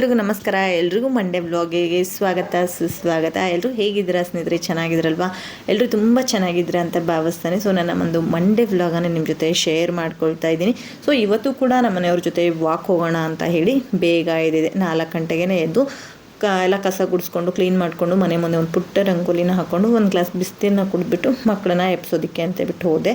ಎಲ್ರಿಗೂ ನಮಸ್ಕಾರ. ಎಲ್ರಿಗೂ ಮಂಡೇ ಬ್ಲಾಗಿಗೆ ಸ್ವಾಗತ, ಸುಸ್ವಾಗತ. ಎಲ್ಲರೂ ಹೇಗಿದ್ದೀರಾ ಸ್ನೇಹಿತರೆ? ಚೆನ್ನಾಗಿದ್ರಲ್ವಾ ಎಲ್ಲರೂ ತುಂಬ ಚೆನ್ನಾಗಿದ್ದೀರಾ ಅಂತ ಭಾವಿಸ್ತಾನೆ. ಸೊ ನನ್ನ ಒಂದು ಮಂಡೇ ವ್ಲಾಗನ್ನು ನಿಮ್ಮ ಜೊತೆ ಶೇರ್ ಮಾಡ್ಕೊಳ್ತಾ ಇದ್ದೀನಿ. ಸೊ ಇವತ್ತು ಕೂಡ ನಮ್ಮ ಮನೆಯವ್ರ ಜೊತೆ ವಾಕ್ ಹೋಗೋಣ ಅಂತ ಹೇಳಿ ಬೇಗ ಎದ್ದಿದೆ ನಾಲ್ಕು ಗಂಟೆಗೆ ಎದ್ದು ಕ ಎಲ್ಲ ಕಸ ಗುಡಿಸ್ಕೊಂಡು ಕ್ಲೀನ್ ಮಾಡಿಕೊಂಡು ಮನೆ ಮುಂದೆ ಒಂದು ಪುಟ್ಟ ರಂಗೋಲಿನ ಹಾಕ್ಕೊಂಡು ಒಂದು ಗ್ಲಾಸ್ ಬಿಸಿನೀರನ್ನ ಕುಡಿದ್ಬಿಟ್ಟು ಮಕ್ಕಳನ್ನ ಎಪ್ಸೋದಕ್ಕೆ ಅಂತ ಬಿಟ್ಟು ಹೋದೆ.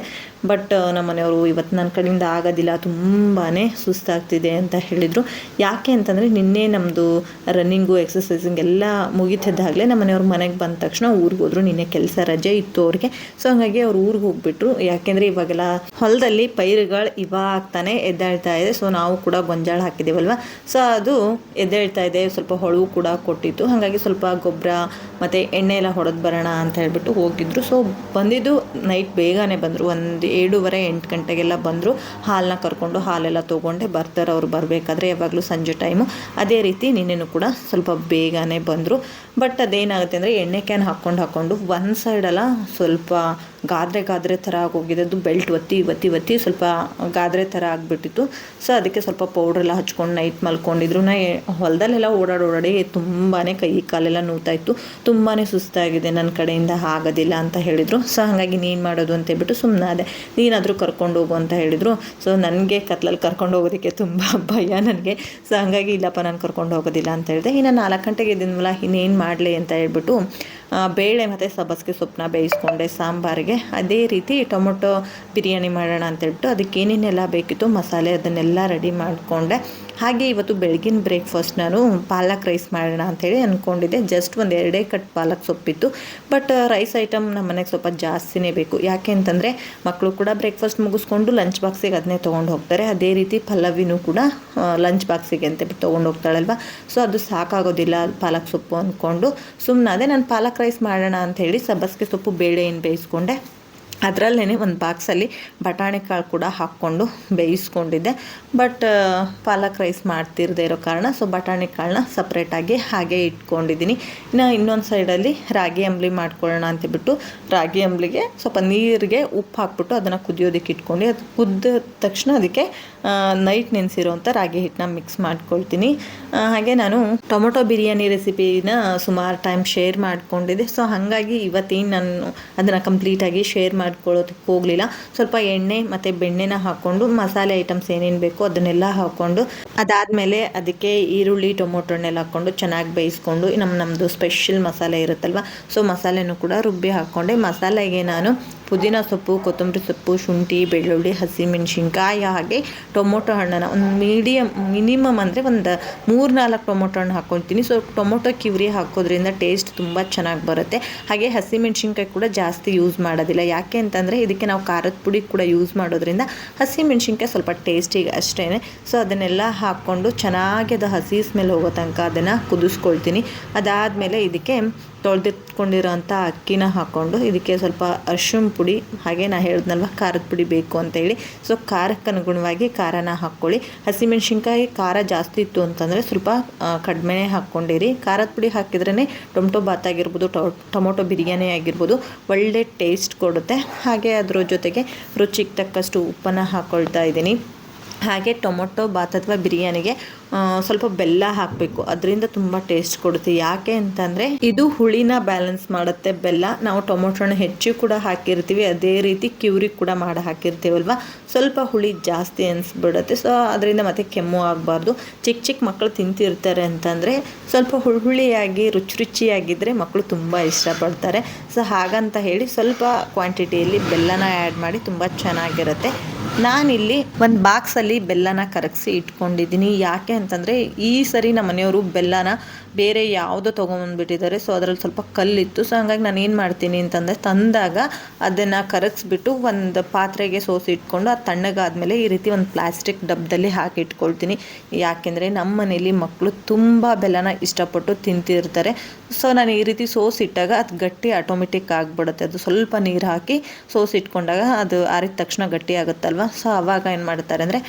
ಬಟ್ ನಮ್ಮ ಮನೆಯವರು ಇವತ್ತು ನನ್ನ ಕಡೆಯಿಂದ ಆಗೋದಿಲ್ಲ ತುಂಬಾ ಸುಸ್ತಾಗ್ತಿದೆ ಅಂತ ಹೇಳಿದರು. ಯಾಕೆ ಅಂತಂದರೆ ನಿನ್ನೆ ನಮ್ಮದು ರನ್ನಿಂಗು ಎಕ್ಸಸೈಸಿಂಗ್ ಎಲ್ಲ ಮುಗಿತಿದ್ದಾಗಲೇ ನಮ್ಮ ಮನೆಯವ್ರ ಮನೆಗೆ ಬಂದ ತಕ್ಷಣ ಊರಿಗೆ ಹೋದರು. ನಿನ್ನೆ ಕೆಲಸ ರಜೆ ಇತ್ತು ಅವ್ರಿಗೆ. ಸೊ ಹಾಗಾಗಿ ಅವ್ರು ಊರಿಗೆ ಹೋಗ್ಬಿಟ್ರು. ಯಾಕೆಂದರೆ ಇವಾಗೆಲ್ಲ ಹೊಲದಲ್ಲಿ ಪೈರುಗಳು ಇವಾಗ ತಾನೇ ಎದ್ದೇಳ್ತಾ ಇದೆ. ಸೊ ನಾವು ಕೂಡ ಗೊಂಜಾಳ ಹಾಕಿದ್ದೀವಲ್ವ ಸೊ ಅದು ಎದ್ದೇಳ್ತಾ ಇದೆ. ಸ್ವಲ್ಪ ಹೊಳವು ಕೂಡ ಕೊಟ್ಟಿತ್ತು ಹಾಗಾಗಿ ಸ್ವಲ್ಪ ಗೊಬ್ಬರ ಮತ್ತು ಎಣ್ಣೆ ಎಲ್ಲ ಹೊಡೆದು ಬರೋಣ ಅಂತ ಹೇಳಿಬಿಟ್ಟು ಹೋಗಿದ್ರು. ಸೊ ಬಂದಿದ್ದು ನೈಟ್ ಬೇಗನೆ ಬಂದರು. ಒಂದು ಏಳುವರೆ ಎಂಟು ಗಂಟೆಗೆಲ್ಲ ಬಂದರು. ಹಾಲನ್ನ ಕರ್ಕೊಂಡು ಹಾಲೆಲ್ಲ ತೊಗೊಂಡೆ. ಬರ್ತಾರೆ ಅವ್ರು ಬರಬೇಕಾದ್ರೆ ಯಾವಾಗಲೂ ಸಂಜೆ ಟೈಮು ಅದೇ ರೀತಿ ನಿನ್ನೆನೂ ಕೂಡ ಸ್ವಲ್ಪ ಬೇಗನೆ ಬಂದರು. ಬಟ್ ಅದೇನಾಗುತ್ತೆ ಅಂದರೆ ಎಣ್ಣೆ ಕ್ಯಾನ್ ಹಾಕ್ಕೊಂಡು ಹಾಕ್ಕೊಂಡು ಒಂದು ಸೈಡೆಲ್ಲ ಸ್ವಲ್ಪ ಗಾದ್ರೆ ಗಾದ್ರೆ ಥರ ಆಗೋಗಿದೆ ಅದು ಬೆಲ್ಟ್ ಒತ್ತಿ ಒತ್ತಿ ಒತ್ತಿ ಸ್ವಲ್ಪ ಗಾದ್ರೆ ಥರ ಆಗಿಬಿಟ್ಟಿತ್ತು. ಸೊ ಅದಕ್ಕೆ ಸ್ವಲ್ಪ ಪೌಡ್ರೆಲ್ಲ ಹಚ್ಕೊಂಡು ನೈಟ್ ಮಲ್ಕೊಂಡಿದ್ರು ನಾ ಹೊಲದಲ್ಲೆಲ್ಲ ಓಡಾಡಿ ಓಡಾಡಿ ತುಂಬಾ ಕೈ ಕಾಲೆಲ್ಲ ನೂತಾಯಿತ್ತು ತುಂಬಾ ಸುಸ್ತಾಗಿದೆ ನನ್ನ ಕಡೆಯಿಂದ ಆಗೋದಿಲ್ಲ ಅಂತ ಹೇಳಿದರು. ಸೊ ಹಾಗಾಗಿ ನೀನು ಮಾಡೋದು ಅಂತ ಹೇಳ್ಬಿಟ್ಟು ಸುಮ್ಮನೆ ಅದೇ ನೀನಾದರೂ ಕರ್ಕೊಂಡು ಹೋಗು ಅಂತ ಹೇಳಿದರು. ಸೊ ನನಗೆ ಕತ್ಲಲ್ಲಿ ಕರ್ಕೊಂಡು ಹೋಗೋದಕ್ಕೆ ತುಂಬ ಭಯ ನನಗೆ. ಸೊ ಹಾಗಾಗಿ ಇಲ್ಲಪ್ಪ, ನಾನು ಕರ್ಕೊಂಡು ಹೋಗೋದಿಲ್ಲ ಅಂತ ಹೇಳಿದೆ. ಇನ್ನು ನಾಲ್ಕು ಗಂಟೆಗೆ ಇದ್ದಿದ್ವಲ್ಲ ಇನ್ನೇನು ಮಾಡಲಿ ಅಂತ ಹೇಳ್ಬಿಟ್ಟು ಬೇಳೆ ಮತ್ತು ಸಬ್ಬಸಿಗೆ ಸೊಪ್ಪನ್ನ ಬೇಯಿಸ್ಕೊಂಡೆ ಸಾಂಬಾರಿಗೆ. ಅದೇ ರೀತಿ ಟೊಮೊಟೊ ಬಿರಿಯಾನಿ ಮಾಡೋಣ ಅಂತ ಹೇಳ್ಬಿಟ್ಟು ಅದಕ್ಕೆ ಏನೇನೆಲ್ಲ ಬೇಕಿತ್ತು ಮಸಾಲೆ ಅದನ್ನೆಲ್ಲ ರೆಡಿ ಮಾಡಿಕೊಂಡೆ. ಹಾಗೆ ಇವತ್ತು ಬೆಳಗಿನ ಬ್ರೇಕ್ಫಾಸ್ಟ್ ನಾನು ಪಾಲಕ್ ರೈಸ್ ಮಾಡೋಣ ಅಂಥೇಳಿ ಅಂದ್ಕೊಂಡಿದ್ದೆ ಜಸ್ಟ್ ಒಂದು ಎರಡೇ ಕಟ್ ಪಾಲಕ್ ಸೊಪ್ಪಿತ್ತು. ಬಟ್ ರೈಸ್ ಐಟಮ್ ನಮ್ಮ ಮನೆಗೆ ಸ್ವಲ್ಪ ಜಾಸ್ತಿನೇ ಬೇಕು. ಯಾಕೆ ಅಂತಂದರೆ ಮಕ್ಕಳು ಕೂಡ ಬ್ರೇಕ್ಫಾಸ್ಟ್ ಮುಗಿಸ್ಕೊಂಡು ಲಂಚ್ ಬಾಕ್ಸಿಗೆ ಅದನ್ನೇ ತೊಗೊಂಡು ಹೋಗ್ತಾರೆ. ಅದೇ ರೀತಿ ಪಲ್ಲವಿನೂ ಕೂಡ ಲಂಚ್ ಬಾಕ್ಸಿಗೆ ಅಂತ ತೊಗೊಂಡು ಹೋಗ್ತಾಳಲ್ವ. ಸೊ, ಅದು ಸಾಕಾಗೋದಿಲ್ಲ ಪಾಲಕ್ ಸೊಪ್ಪು ಅಂದ್ಕೊಂಡು ಸುಮ್ಮನೆ ಅದೇ ನಾನು ಪಾಲಕ್ ರೈಸ್ ಮಾಡೋಣ ಅಂತ ಹೇಳಿ ಸಬ್ಬಸಿಗೆ ಸೊಪ್ಪು ಬೇಳೆ ಏನು ಬೇಯಿಸ್ಕೊಂಡೆ. ಅದರಲ್ಲೇ ಒಂದು ಬಾಕ್ಸಲ್ಲಿ ಬಟಾಣಿ ಕಾಳು ಕೂಡ ಹಾಕ್ಕೊಂಡು ಬೇಯಿಸ್ಕೊಂಡಿದ್ದೆ. ಬಟ್ ಪಾಲಕ್ ರೈಸ್ ಮಾಡ್ತಿರದೇ ಇರೋ ಕಾರಣ ಸೊ ಬಟಾಣಿ ಕಾಳನ್ನ ಸಪ್ರೇಟಾಗಿ ಹಾಗೆ ಇಟ್ಕೊಂಡಿದ್ದೀನಿ. ಇನ್ನು ಇನ್ನೊಂದು ಸೈಡಲ್ಲಿ ರಾಗಿ ಅಂಬ್ಲಿ ಮಾಡ್ಕೊಳ್ಳೋಣ ಅಂತಬಿಟ್ಟು ರಾಗಿ ಅಂಬ್ಲಿಗೆ ಸ್ವಲ್ಪ ನೀರಿಗೆ ಉಪ್ಪು ಹಾಕ್ಬಿಟ್ಟು ಅದನ್ನು ಕುದಿಯೋದಕ್ಕೆ ಇಟ್ಕೊಂಡು ಅದು ಕುದ್ದ ತಕ್ಷಣ ಅದಕ್ಕೆ ನೈಟ್ ನೆನೆಸಿರೋಂಥ ರಾಗಿ ಹಿಟ್ಟನ್ನ ಮಿಕ್ಸ್ ಮಾಡ್ಕೊಳ್ತೀನಿ. ಹಾಗೆ ನಾನು ಟೊಮೊಟೊ ಬಿರಿಯಾನಿ ರೆಸಿಪಿನ ಸುಮಾರು ಟೈಮ್ ಶೇರ್ ಮಾಡ್ಕೊಂಡಿದ್ದೆ. ಸೊ ಹಾಗಾಗಿ ಇವತ್ತೇನು ನಾನು ಅದನ್ನು ಕಂಪ್ಲೀಟಾಗಿ ಶೇರ್ ಮಾಡ್ಕೊಳ್ಳೋದಕ್ಕೆ ಹೋಗಲಿಲ್ಲ. ಸ್ವಲ್ಪ ಎಣ್ಣೆ ಮತ್ತು ಬೆಣ್ಣೆನ ಹಾಕ್ಕೊಂಡು ಮಸಾಲೆ ಐಟಮ್ಸ್ ಏನೇನು ಬೇಕೋ ಅದನ್ನೆಲ್ಲ ಹಾಕ್ಕೊಂಡು ಅದಾದಮೇಲೆ ಅದಕ್ಕೆ ಈರುಳ್ಳಿ, ಟೊಮೊಟೊನೆಲ್ಲ ಹಾಕ್ಕೊಂಡು ಚೆನ್ನಾಗಿ ಬೇಯಿಸ್ಕೊಂಡು ನಮ್ಮ ನಮ್ಮದು ಸ್ಪೆಷಲ್ ಮಸಾಲೆ ಇರುತ್ತಲ್ವ, ಸೊ ಮಸಾಲೆನೂ ಕೂಡ ರುಬ್ಬಿ ಹಾಕ್ಕೊಂಡೆ. ಮಸಾಲೆಗೆ ನಾನು ಪುದೀನ ಸೊಪ್ಪು, ಕೊತ್ತಂಬರಿ ಸೊಪ್ಪು, ಶುಂಠಿ, ಬೆಳ್ಳುಳ್ಳಿ, ಹಸಿಮೆಣ್ಸಿನ್ಕಾಯಿ ಹಾಗೆ ಟೊಮೊಟೊ ಹಣ್ಣನ್ನು ಒಂದು ಮೀಡಿಯಮ್ ಮಿನಿಮಮ್ ಅಂದರೆ ಒಂದು ಮೂರು ನಾಲ್ಕು ಟೊಮೊಟೊ ಹಣ್ಣು ಹಾಕ್ಕೊಳ್ತೀನಿ ಸೊ ಟೊಮೊಟೊ ಕಿವ್ರಿ ಹಾಕೋದ್ರಿಂದ ಟೇಸ್ಟ್ ತುಂಬ ಚೆನ್ನಾಗಿ ಬರುತ್ತೆ. ಹಾಗೆ ಹಸಿಮೆಣ್ಸಿನ್ಕಾಯಿ ಕೂಡ ಜಾಸ್ತಿ ಯೂಸ್ ಮಾಡೋದಿಲ್ಲ. ಯಾಕೆ ಅಂತಂದರೆ ಇದಕ್ಕೆ ನಾವು ಖಾರದ ಪುಡಿ ಕೂಡ ಯೂಸ್ ಮಾಡೋದ್ರಿಂದ ಹಸಿ ಮೆಣಸಿನ್ಕಾಯಿ ಸ್ವಲ್ಪ ಟೇಸ್ಟಿಗೆ ಅಷ್ಟೇ ಸೊ ಅದನ್ನೆಲ್ಲ ಹಾಕ್ಕೊಂಡು ಚೆನ್ನಾಗಿ ಅದು ಹಸಿ ಸ್ಮೆಲ್ ಹೋಗೋ ತನಕ ಅದನ್ನು ಕುದಿಸ್ಕೊಳ್ತೀನಿ. ಅದಾದಮೇಲೆ ಇದಕ್ಕೆ ತೊಳೆದಿಟ್ಕೊಂಡಿರೋಂಥ ಅಕ್ಕಿನ ಹಾಕ್ಕೊಂಡು ಇದಕ್ಕೆ ಸ್ವಲ್ಪ ಅರ್ಶಿಣ ಪುಡಿ, ಹಾಗೆ ನಾ ಹೇಳಿದ್ನಲ್ವ, ಖಾರದ ಪುಡಿ ಬೇಕು ಅಂತೇಳಿ ಸೊ ಖಾರಕ್ಕೆ ಅನುಗುಣವಾಗಿ ಖಾರನ ಹಾಕ್ಕೊಳ್ಳಿ. ಹಸಿಮೆಣ್ಸಿನ್ಕಾಯಿ ಖಾರ ಜಾಸ್ತಿ ಇತ್ತು ಅಂತಂದರೆ ಸ್ವಲ್ಪ ಕಡಿಮೆನೇ ಹಾಕ್ಕೊಂಡಿರಿ. ಖಾರದ ಪುಡಿ ಹಾಕಿದ್ರೇ ಟೊಮೊಟೊ ಬಾತ್ ಆಗಿರ್ಬೋದು ಟೊಮೊಟೊ ಬಿರಿಯಾನಿ ಆಗಿರ್ಬೋದು, ಒಳ್ಳೆ ಟೇಸ್ಟ್ ಕೊಡುತ್ತೆ. ಹಾಗೆ ಅದರ ಜೊತೆಗೆ ರುಚಿಗೆ ತಕ್ಕಷ್ಟು ಉಪ್ಪನ್ನು ಹಾಕ್ಕೊಳ್ತಾ ಇದ್ದೀನಿ. ಹಾಗೆ ಟೊಮೊಟೊ ಬಾತ್ ಅಥವಾ ಬಿರಿಯಾನಿಗೆ ಸ್ವಲ್ಪ ಬೆಲ್ಲ ಹಾಕಬೇಕು. ಅದರಿಂದ ತುಂಬ ಟೇಸ್ಟ್ ಕೊಡುತ್ತೆ. ಯಾಕೆ ಅಂತಂದರೆ, ಇದು ಹುಳಿನ ಬ್ಯಾಲೆನ್ಸ್ ಮಾಡುತ್ತೆ. ಬೆಲ್ಲ ನಾವು ಟೊಮೊಟೊನ ಹೆಚ್ಚು ಕೂಡ ಹಾಕಿರ್ತೀವಿ. ಅದೇ ರೀತಿ ಕ್ಯೂರಿ ಕೂಡ ಮಾಡಿ ಹಾಕಿರ್ತೀವಲ್ವ? ಸ್ವಲ್ಪ ಹುಳಿ ಜಾಸ್ತಿ ಅನಿಸ್ಬಿಡುತ್ತೆ. ಸೊ ಅದರಿಂದ ಮತ್ತೆ ಕೆಮ್ಮು ಆಗಬಾರ್ದು. ಚಿಕ್ಕ ಚಿಕ್ಕ ಮಕ್ಕಳು ತಿಂತಿರ್ತಾರೆ ಅಂತಂದರೆ, ಸ್ವಲ್ಪ ಹುಳಿ ಹುಳಿಯಾಗಿ ರುಚಿ ರುಚಿಯಾಗಿದ್ದರೆ ಮಕ್ಕಳು ತುಂಬ ಇಷ್ಟಪಡ್ತಾರೆ. ಸೊ ಹಾಗಂತ ಹೇಳಿ ಸ್ವಲ್ಪ ಕ್ವಾಂಟಿಟಿಯಲ್ಲಿ ಬೆಲ್ಲನ ಆ್ಯಡ್ ಮಾಡಿ ತುಂಬ ಚೆನ್ನಾಗಿರುತ್ತೆ. ನಾನಿಲ್ಲಿ ಒಂದು ಬಾಕ್ಸಲ್ಲಿ ಬೆಲ್ಲನ ಕರಗಿಸಿ ಇಟ್ಕೊಂಡಿದ್ದೀನಿ. ಯಾಕೆ ಅಂತಂದರೆ, ಈ ಸರಿ ನಮ್ಮ ಮನೆಯವರು ಬೆಲ್ಲನ ಬೇರೆ ಯಾವುದೋ ತೊಗೊಂಬಂದ್ಬಿಟ್ಟಿದ್ದಾರೆ. ಸೊ ಅದರಲ್ಲಿ ಸ್ವಲ್ಪ ಕಲ್ಲಿತ್ತು. ಸೊ ಹಂಗಾಗಿ ನಾನು ಏನು ಮಾಡ್ತೀನಿ ಅಂತಂದರೆ, ತಂದಾಗ ಅದನ್ನು ಕರಗಿಸ್ಬಿಟ್ಟು ಒಂದು ಪಾತ್ರೆಗೆ ಸೋಸಿ ಇಟ್ಕೊಂಡು ಅದು ತಣ್ಣಗಾದಮೇಲೆ ಈ ರೀತಿ ಒಂದು ಪ್ಲಾಸ್ಟಿಕ್ ಡಬ್ಬದಲ್ಲಿ ಹಾಕಿ ಇಟ್ಕೊಳ್ತೀನಿ. ಯಾಕೆಂದರೆ ನಮ್ಮ ಮನೇಲಿ ಮಕ್ಕಳು ತುಂಬ ಬೆಲ್ಲನ ಇಷ್ಟಪಟ್ಟು ತಿಂತಿರ್ತಾರೆ. ಸೊ ನಾನು ಈ ರೀತಿ ಸೋಸಿಟ್ಟಾಗ ಅದು ಗಟ್ಟಿ ಆಟೋಮೆಟಿಕ್ ಆಗಿಬಿಡುತ್ತೆ. ಅದು ಸ್ವಲ್ಪ ನೀರು ಹಾಕಿ ಸೋಸಿ ಇಟ್ಕೊಂಡಾಗ ಅದು ಆರಿದ ತಕ್ಷಣ ಗಟ್ಟಿ ಆಗುತ್ತಲ್ವ? ಸೊ ಅವಾಗ ಏನು ಮಾಡ್ತಾರೆ ಅಂದರೆ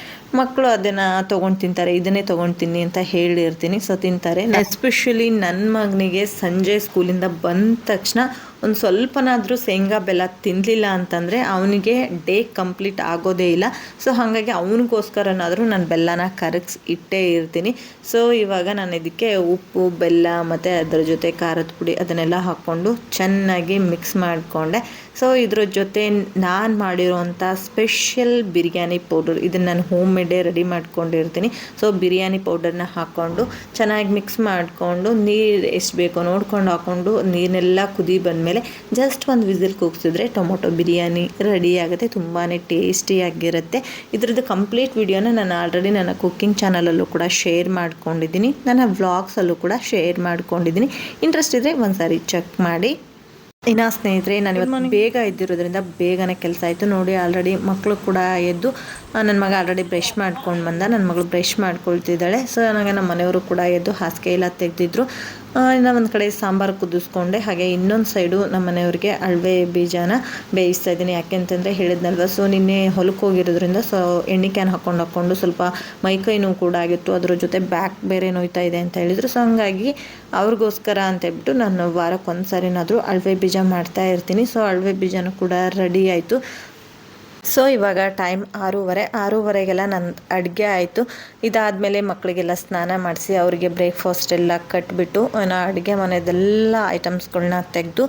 ಮಕ್ಕಳು ಅದನ್ನು ತೊಗೊಂಡು ತಿಂತಾರೆ ಇದನ್ನೇ ತೊಗೊಂಡು ತಿನ್ನಿ ಅಂತ ಹೇಳಿರ್ತೀನಿ ಸೊ ತಿಂತಾರೆ. ಎಸ್ಪೆಷಲಿ ನನ್ನ ಮಗನಿಗೆ ಸಂಜೆ ಸ್ಕೂಲಿಂದ ಬಂದ ತಕ್ಷಣ ಒಂದು ಸ್ವಲ್ಪನಾದರೂ ಶೇಂಗಾ ಬೆಲ್ಲ ತಿನ್ನಲಿಲ್ಲ ಅಂತಂದರೆ ಅವನಿಗೆ ಡೇ ಕಂಪ್ಲೀಟ್ ಆಗೋದೇ ಇಲ್ಲ. ಸೊ ಹಾಗಾಗಿ ಅವನಿಗೋಸ್ಕರನಾದರೂ ನಾನು ಬೆಲ್ಲನ ಕರಗಿಸಿ ಇಟ್ಟೇ ಇರ್ತೀನಿ. ಸೊ ಇವಾಗ ನಾನು ಇದಕ್ಕೆ ಉಪ್ಪು ಬೆಲ್ಲ ಮತ್ತು ಅದರ ಜೊತೆ ಖಾರದ ಪುಡಿ ಅದನ್ನೆಲ್ಲ ಹಾಕ್ಕೊಂಡು ಚೆನ್ನಾಗಿ ಮಿಕ್ಸ್ ಮಾಡಿಕೊಂಡೆ. ಸೊ ಇದ್ರ ಜೊತೆ ನಾನು ಮಾಡಿರುವಂಥ ಸ್ಪೆಷಲ್ ಬಿರಿಯಾನಿ ಪೌಡರ್ ಇದನ್ನು ನಾನು ಹೋಮ್ ಮೇಡೇ ರೆಡಿ ಮಾಡ್ಕೊಂಡಿರ್ತೀನಿ. ಸೊ ಬಿರಿಯಾನಿ ಪೌಡರ್ನ ಹಾಕ್ಕೊಂಡು ಚೆನ್ನಾಗಿ ಮಿಕ್ಸ್ ಮಾಡಿಕೊಂಡು ನೀರು ಎಷ್ಟು ಬೇಕೋ ನೋಡ್ಕೊಂಡು ಹಾಕ್ಕೊಂಡು ನೀರನ್ನೆಲ್ಲ ಕುದಿ ಬಂದಮೇಲೆ ಜಸ್ಟ್ ಒಂದು ವಿಸಿಲ್ ಕೂಗಿಸಿದ್ರೆ ಟೊಮೊಟೊ ಬಿರಿಯಾನಿ ರೆಡಿ ಆಗುತ್ತೆ ತುಂಬಾ ಟೇಸ್ಟಿಯಾಗಿರುತ್ತೆ ಇದ್ರದ್ದು ಕಂಪ್ಲೀಟ್ ವಿಡಿಯೋನ ನಾನು ಆಲ್ರೆಡಿ ನನ್ನ ಕುಕ್ಕಿಂಗ್ ಚಾನಲಲ್ಲೂ ಕೂಡ ಶೇರ್ ಮಾಡ್ಕೊಂಡಿದ್ದೀನಿ. ನನ್ನ ವ್ಲಾಗ್ಸಲ್ಲೂ ಕೂಡ ಶೇರ್ ಮಾಡ್ಕೊಂಡಿದ್ದೀನಿ. ಇಂಟ್ರೆಸ್ಟ್ ಇದ್ದರೆ ಒಂದು ಸಾರಿ ಚೆಕ್ ಮಾಡಿ. ಇನ್ನು ಸ್ನೇಹಿತರೆ ನಾನು ಇವತ್ತು ಬೇಗ ಎದ್ದಿರೋದ್ರಿಂದ ಬೇಗನೆ ಕೆಲಸ ಆಯಿತು. ನೋಡಿ ಆಲ್ರೆಡಿ ಮಕ್ಕಳು ಕೂಡ ಎದ್ದು ನನ್ನ ಮಗ ಆಲ್ರೆಡಿ ಬ್ರಷ್ ಮಾಡ್ಕೊಂಡು ಬಂದ. ನನ್ನ ಮಗಳು ಬ್ರಷ್ ಮಾಡ್ಕೊಳ್ತಿದ್ದಾಳೆ. ಸೊ ನನಗೆ ನಮ್ಮ ಮನೆಯವರು ಕೂಡ ಎದ್ದು ಹಾಸಿಗೆ ಎಲ್ಲ ತೆಗೆದಿದ್ರು. ಇನ್ನು ಒಂದು ಕಡೆ ಸಾಂಬಾರು ಕುದಿಸ್ಕೊಂಡೆ, ಹಾಗೆ ಇನ್ನೊಂದು ಸೈಡು ನಮ್ಮ ಮನೆಯವ್ರಿಗೆ ಅಳವೆ ಬೀಜನ ಬೇಯಿಸ್ತಾ ಇದ್ದೀನಿ. ಯಾಕೆಂತಂದರೆ ಹೇಳಿದ್ನಲ್ವ, ಸೊ ನಿನ್ನೆ ಹೊಲಕ್ಕೆ ಹೋಗಿರೋದ್ರಿಂದ, ಸೊ ಎಣ್ಣೆ ಕ್ಯಾನ್ ಹಾಕ್ಕೊಂಡು ಹಾಕ್ಕೊಂಡು ಸ್ವಲ್ಪ ಮೈಕೈ ನೋವು ಕೂಡ ಆಗಿತ್ತು. ಅದ್ರ ಜೊತೆ ಬ್ಯಾಕ್ ಬೇರೆ ನೋಯ್ತಾ ಇದೆ ಅಂತ ಹೇಳಿದರು. ಸೊ ಹಂಗಾಗಿ ಅವ್ರಿಗೋಸ್ಕರ ಅಂತ ಹೇಳ್ಬಿಟ್ಟು ನಾನು ವಾರಕ್ಕೆ ಒಂದು ಸಾರಿನಾದರೂ ಅಳವೆ ಬೀಜ ಮಾಡ್ತಾ ಇರ್ತೀನಿ. ಸೊ ಅಳವೆ ಬೀಜನೂ ಕೂಡ ರೆಡಿ ಆಯಿತು. ಸೊ ಇವಾಗ ಟೈಮ್ ಆರೂವರೆ. ಆರೂವರೆಗೆಲ್ಲ ನನ್ನ ಅಡುಗೆ ಆಯಿತು. ಇದಾದಮೇಲೆ ಮಕ್ಕಳಿಗೆಲ್ಲ ಸ್ನಾನ ಮಾಡಿಸಿ ಅವರಿಗೆ ಬ್ರೇಕ್ಫಾಸ್ಟ್ ಎಲ್ಲ ಕಟ್ಬಿಟ್ಟು ನಾನು ಅಡುಗೆ ಮನೆಯದೆಲ್ಲ ಐಟಮ್ಸ್ಗಳನ್ನ ತೆಗೆದು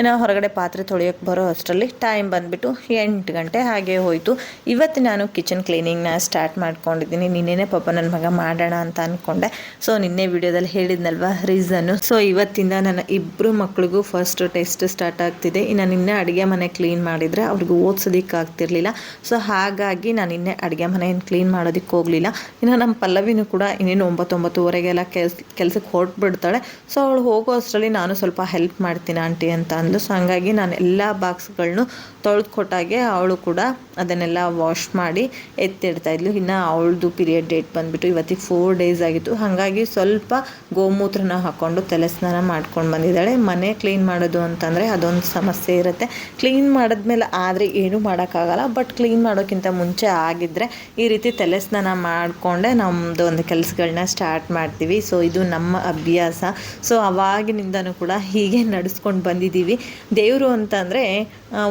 ಏನೋ ಹೊರಗಡೆ ಪಾತ್ರೆ ತೊಳೆಯೋಕ್ಕೆ ಬರೋ ಅಷ್ಟರಲ್ಲಿ ಟೈಮ್ ಬಂದುಬಿಟ್ಟು ಎಂಟು ಗಂಟೆ ಹಾಗೆ ಹೋಯಿತು. ಇವತ್ತು ನಾನು ಕಿಚನ್ ಕ್ಲೀನಿಂಗ್ನ ಸ್ಟಾರ್ಟ್ ಮಾಡ್ಕೊಂಡಿದ್ದೀನಿ. ನಿನ್ನೆನೇ ಪಾಪ ನನ್ನ ಮಗ ಮಾಡೋಣ ಅಂತ ಅಂದ್ಕೊಂಡೆ ಸೊ ನಿನ್ನೆ ವಿಡಿಯೋದಲ್ಲಿ ಹೇಳಿದ್ನಲ್ವ ರೀಸನ್ನು ಸೊ ಇವತ್ತಿಂದ ನನ್ನ ಇಬ್ಬರು ಮಕ್ಳಿಗೂ ಫಸ್ಟ್ ಟೆಸ್ಟ್ ಸ್ಟಾರ್ಟ್ ಆಗ್ತಿದೆ. ಇನ್ನು ನಿನ್ನೆ ಅಡುಗೆ ಮನೆ ಕ್ಲೀನ್ ಮಾಡಿದರೆ ಅವ್ರಿಗೂ ಓದ್ಸೋದಿಕ್ಕೆ ಆಗ್ತಿರ್ಲಿಲ್ಲ. ಸೊ ಹಾಗಾಗಿ ನಾನು ನಿನ್ನೆ ಅಡುಗೆ ಮನೆಯನ್ನು ಕ್ಲೀನ್ ಮಾಡೋದಕ್ಕೆ ಹೋಗಲಿಲ್ಲ. ಇನ್ನು ನಮ್ಮ ಪಲ್ಲವಿನೂ ಕೂಡ ಇನ್ನೇನು ಒಂಬತ್ತೊಂಬತ್ತುವರೆಗೆಲ್ಲ ಕೆಲ್ಸ ಕೆಲ್ಸಕ್ಕೆ ಹೊರಟ್ಬಿಡ್ತಾಳೆ. ಸೊ ಅವಳು ಹೋಗೋ ಅಷ್ಟರಲ್ಲಿ ನಾನು ಸ್ವಲ್ಪ ಹೆಲ್ಪ್ ಮಾಡ್ತೀನಿ ಆಂಟಿ ಅಂತ ಅಂದ್ಲು ಸೊ ಹಂಗಾಗಿ ನಾನು ಎಲ್ಲ ಬಾಕ್ಸ್ಗಳನ್ನು ತೊಳೆದು ಕೊಟ್ಟಾಗೆ ಅವಳು ಕೂಡ ಅದನ್ನೆಲ್ಲ ವಾಶ್ ಮಾಡಿ ಎತ್ತಿಡ್ತಾ ಇದ್ಲು. ಇನ್ನು ಅವಳದು ಪೀರಿಯಡ್ ಡೇಟ್ ಬಂದುಬಿಟ್ಟು ಇವತ್ತಿಗೆ ಫೋರ್ ಡೇಸ್ ಆಗಿತ್ತು. ಹಾಗಾಗಿ ಸ್ವಲ್ಪ ಗೋಮೂತ್ರನ ಹಾಕ್ಕೊಂಡು ತಲೆ ಸ್ನಾನ ಮಾಡ್ಕೊಂಡು ಬಂದಿದ್ದಾಳೆ. ಮನೆ ಕ್ಲೀನ್ ಮಾಡೋದು ಅಂತಂದರೆ ಅದೊಂದು ಸಮಸ್ಯೆ ಇರುತ್ತೆ. ಕ್ಲೀನ್ ಮಾಡಿದ್ಮೇಲೆ ಆದರೆ ಏನೂ ಮಾಡೋಕ್ಕಾಗಲ್ಲ. ಬಟ್ ಕ್ಲೀನ್ ಮಾಡೋಕ್ಕಿಂತ ಮುಂಚೆ ಆಗಿದ್ದರೆ ಈ ರೀತಿ ತಲೆ ಸ್ನಾನ ಮಾಡಿಕೊಂಡೆ ನಮ್ಮದು ಒಂದು ಕೆಲಸಗಳನ್ನ ಸ್ಟಾರ್ಟ್ ಮಾಡ್ತೀವಿ. ಸೊ ಇದು ನಮ್ಮ ಅಭ್ಯಾಸ. ಸೊ ಅವಾಗಿನಿಂದನೂ ಕೂಡ ಹೀಗೆ ನಡೆಸ್ಕೊಂಡು ಬಂದಿದ್ದೀವಿ. ದೇವರು ಅಂತಂದರೆ